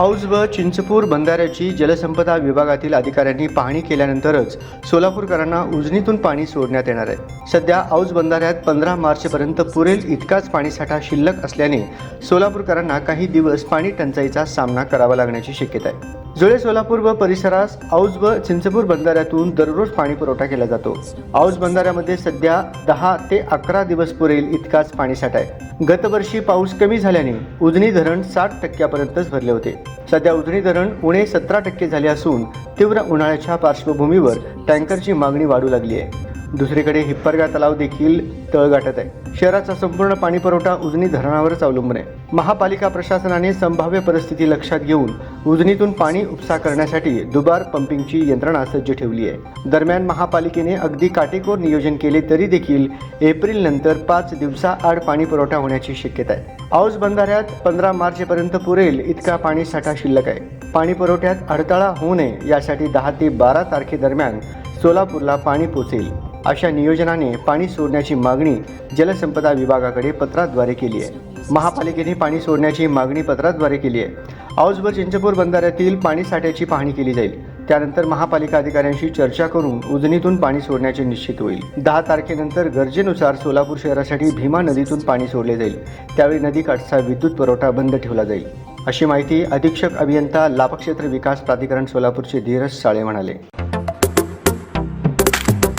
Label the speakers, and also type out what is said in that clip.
Speaker 1: औज व चिंचपूर बंधाऱ्याची जलसंपदा विभागातील अधिकाऱ्यांनी पाहणी केल्यानंतरच सोलापूरकरांना उजनीतून पाणी सोडण्यात येणार आहे. सध्या औज बंधाऱ्यात पंधरा मार्चपर्यंत पुरेल इतकाच पाणीसाठा शिल्लक असल्याने सोलापूरकरांना काही दिवस पाणी टंचाईचा सामना करावा लागण्याची शक्यता आहे. जुळे सोलापूर व परिसरास औज व चिंचपूर बंधाऱ्यातून दररोज पाणी पुरवठा केला जातो. औज बंधाऱ्यामध्ये सध्या दहा ते अकरा दिवस पुरेल इतकाच पाणीसाठा आहे. गतवर्षी पाऊस कमी झाल्याने उजनी धरण साठ टक्क्यापर्यंतच भरले होते. सध्या उजनी धरण उणे सतरा टक्के झाले असून तीव्र उन्हाळ्याच्या पार्श्वभूमीवर टँकरची मागणी वाढू लागली आहे. दुसरीकडे हिप्परगा तलाव देखील तळगाठत आहे. शहराचा संपूर्ण पाणी पुरवठा उजनी धरणावरच अवलंबून आहे. महापालिका प्रशासनाने संभाव्य परिस्थिती लक्षात घेऊन उजनीतून पाणी उपसा करण्यासाठी दुबार पंपिंगची यंत्रणा सज्ज ठेवली आहे. दरम्यान महापालिकेने अगदी काटेकोर नियोजन केले तरी देखील एप्रिल नंतर पाच दिवसाआड पाणी पुरवठा होण्याची शक्यता आहे. औज बंधाऱ्यात पंधरा मार्चपर्यंत पुरेल इतका पाणी साठा शिल्लक आहे. पाणी पुरवठ्यात अडथळा होऊ नये यासाठी दहा ते बारा तारखेदरम्यान सोलापूरला पाणी पोचेल. अशा नियोजनाने पाणी सोडण्याची मागणी जलसंपदा विभागाकडे पत्राद्वारे केली आहे. महापालिकेने पाणी सोडण्याची मागणी पत्राद्वारे केली आहे. औसभर चिंचपूर बंधाऱ्यातील पाणी साठ्याची पाहणी केली जाईल. त्यानंतर महापालिका अधिकाऱ्यांशी चर्चा करून उजनीतून पाणी सोडण्याचे निश्चित होईल. दहा तारखेनंतर गरजेनुसार सोलापूर शहरासाठी भीमा नदीतून पाणी सोडले जाईल. त्यावेळी नदीकाठचा विद्युत पुरवठा बंद ठेवला जाईल. अशी माहिती अधीक्षक अभियंता लाभक्षेत्र विकास प्राधिकरण सोलापूरचे धीरज साळे म्हणाले.